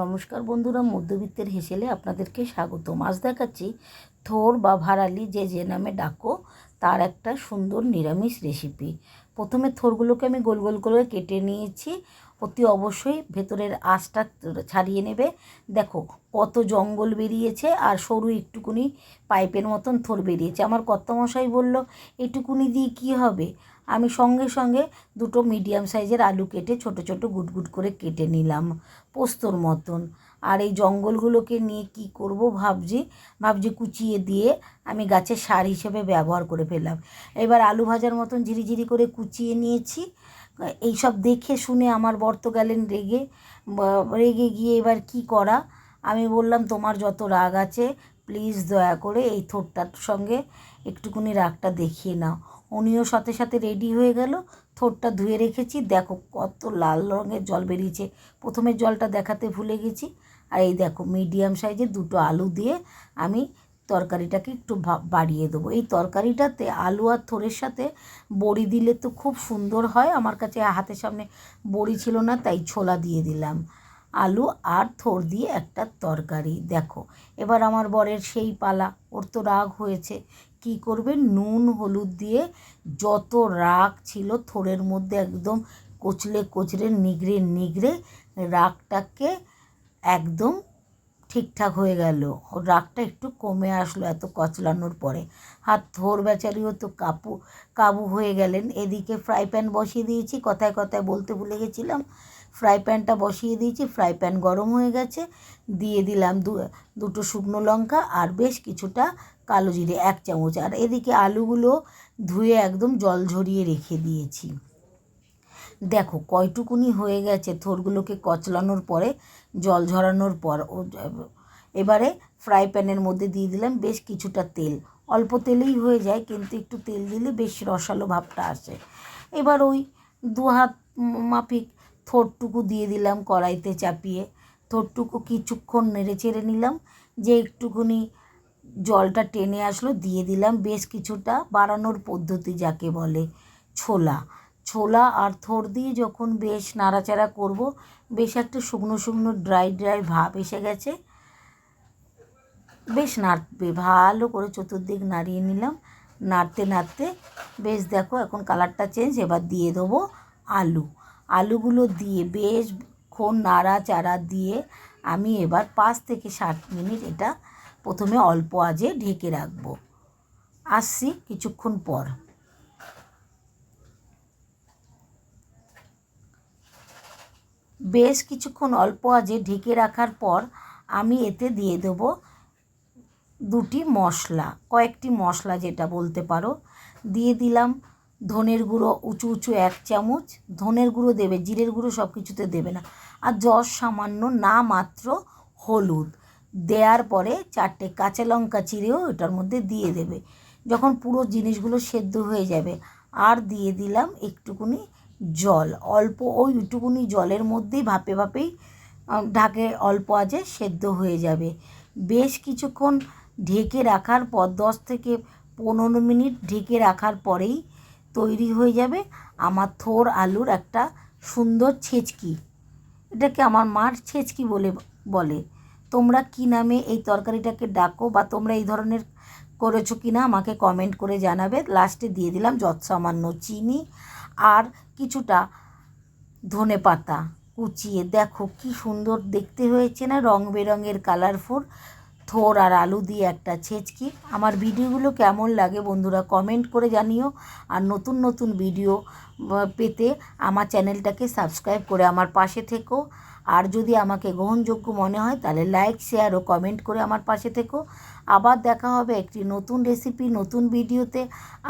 নমস্কার বন্ধুরা, মধ্যবিত্তের হেসেলে আপনাদেরকে স্বাগত মাছ দেখাচ্ছি থোর বা ভাড়ালি যে যে নামে ডাকো, তার একটা সুন্দর নিরামিষ রেসিপি প্রথমে থোরগুলোকে আমি গোল গোল করে কেটে নিয়েছি। অতি অবশ্যই ভেতরের আঁশটা ছাড়িয়ে নেবে। দেখো, কত জঙ্গল বেরিয়েছে আর সরু একটুকুনি পাইপের মতন থোর বেরিয়েছে। আমার কর্তামশাই বলল এটুকুনি দিয়ে কী হবে? আমি সঙ্গে সঙ্গে দুটো মিডিয়াম সাইজের আলু কেটে ছোট ছোট গুটগুট করে কেটে নিলাম, পোস্তর মতন। আর এই জঙ্গলগুলোকে নিয়ে কি করব ভাবছি? ভাবছি কুচিয়ে দিয়ে আমি গাছের সার হিসেবে ব্যবহার করে ফেললাম। এবার আলু ভাজার মতন ঝিরিঝিরি করে কুচিয়ে নিয়েছি। এইসব দেখে শুনে আমার বর্ত গেলেন রেগে রেগে গিয়ে এবার কি করা? আমি বললাম, তোমার যত রাগ আছে প্লিজ দয়া করে এই থোরটার সঙ্গে একটুকুনি রাগটা দেখিয়ে নাও। উনিও সাথে সাথে রেডি হয়ে গেল। থোরটা ধুয়ে রেখেছি। দেখো কত লাল রঙের জল বেরিয়েছে। প্রথমে জলটা দেখাতে ভুলে গেছি। আর এই দেখো মিডিয়াম সাইজে দুটো আলু দিয়ে আমি তরকারিটাকে একটু বাড়িয়ে দেবো। এই তরকারিটাতে আলু আর থোরের সাথে বড়ি দিলে তো খুব সুন্দর হয়। আমার কাছে হাতের সামনে বড়ি ছিল না, তাই ছোলা দিয়ে দিলাম। আলু আর থোর দিয়ে একটা তরকারি। দেখো, এবার আমার বরের সেই পালা। ওর তো রাগ হয়েছে। কি করবে? নুন, হলুদ দিয়ে যত রাগ ছিল থোড়ের মধ্যে একদম কচলে কচলে নিগড়ে নিগড়ে রাগটাকে একদম ঠিকঠাক হয়ে গেল। ওর রাগটা একটু কমে আসলো এত কচলানোর পরে। হাত থোর বেচারিও তো কাপু, কাবু হয়ে গেলেন। এদিকে ফ্রাই প্যান বসিয়ে দিয়েছি। কথায় কথায় বলতে ভুলে গেছিলাম। ফ্রাই প্যানটা বসিয়ে দিয়েছি, ফ্রাই প্যান গরম হয়ে গেছে। দিয়ে দিলাম দু, দুটো শুকনো লঙ্কা আর বেশ কিছুটা কালো জিরে, এক চামচ। আর এদিকে আলুগুলো ধুয়ে একদম জল ঝরিয়ে রেখে দিয়েছি। দেখো কয়টুকুনি হয়ে গেছে থোরগুলোকে কচলানোর পরে, জল ঝরানোর পর। ও, এবারে ফ্রাই প্যানের মধ্যে দিয়ে দিলাম বেশ কিছুটা তেল। অল্প তেলেই হয়ে যায়, কিন্তু একটু তেল দিলে বেশ রসালো ভাবটা আসে। এবার ওই দু হাত মাফিক থোরটুকু দিয়ে দিলাম কড়াইতে চাপিয়ে। থোরটুকু কিছুক্ষণ নেড়ে চেড়ে নিলাম। যে একটুকুনি জলটা টেনে আসলো দিয়ে দিলাম বেশ কিছুটা বাড়ানোর পদ্ধতি যাকে বলে ছোলা। ছোলা আর থোর দিয়ে যখন বেশ নাড়াচাড়া করব, বেশ একটা শুকনো শুকনো ড্রাই ড্রাই ভাব এসে গেছে। বেশ নাড়বে ভালো করে চতুর্দিক নাড়িয়ে নিলাম। নাড়তে নাড়তে বেশ দেখো এখন কালারটা চেঞ্জ, এবার দিয়ে দেবো আলু। আলুগুলো দিয়ে বেশ ক্ষণ নাড়াচাড়া দিয়ে আমি এবার পাঁচ থেকে ষাট মিনিট এটা প্রথমে অল্প আজে ঢেকে রাখব। আসছি কিছুক্ষণ পর। বেশ কিছুক্ষণ অল্প আজে ঢেকে রাখার পর আমি এতে দিয়ে দেবো দুটি মশলা, কয়েকটি মশলা যেটা বলতে পারো। দিয়ে দিলাম ধনের গুঁড়ো উঁচু উঁচু এক চামচ, ধনের গুঁড়ো দেবে, জিরের গুঁড়ো সব কিছুতে দেবে না। আর যশ সামান্য না মাত্র হলুদ। দেওয়ার পরে চারটে কাঁচা লঙ্কা চিরেও এটার মধ্যে দিয়ে দেবে। যখন পুরো জিনিসগুলো সেদ্ধ হয়ে যাবে, আর দিয়ে দিলাম একটুকুনি জল। অল্প ওই একটুকুনি জলের মধ্যেই ভাপে ভাপেই ঢাকে অল্প আজে সেদ্ধ হয়ে যাবে। বেশ কিছুক্ষণ ঢেকে রাখার পর, দশ থেকে পনেরো মিনিট ঢেকে রাখার পরেই তৈরি হয়ে যাবে। আমার থোর আলুর একটা সুন্দর ছেচকি। এটাকে আমার মার ছেচকি বলে বলে। তোমরা কী নামে এই তরকারিটাকে ডাকো বা তোমরা এই ধরনের করেছ কি না আমাকে কমেন্ট করে জানাবে। লাস্টে দিয়ে দিলাম যত সামান্য চিনি আর কিছুটা ধনে পাতা কুচিয়ে। দেখো কি সুন্দর দেখতে হয়েছে না রং বেরঙের কালারফুল থোর আর আলু দিয়ে একটা ছেচকি। আমার ভিডিওগুলো কেমন লাগে বন্ধুরা কমেন্ট করে জানিও। আর নতুন নতুন ভিডিও পেতে আমার চ্যানেলটাকে সাবস্ক্রাইব করে আমার পাশে থেকো। আর যদি আমাকে গ্রহণযোগ্য মনে হয় তাহলে লাইক শেয়ার ও কমেন্ট করে আমার পাশে থেকো। আবার দেখা হবে একটি নতুন রেসিপি নতুন ভিডিওতে।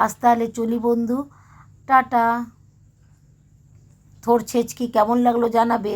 আজ তাহলে চলি বন্ধু। টাটা। থোর ছেচকি কেমন লাগল জানাবে।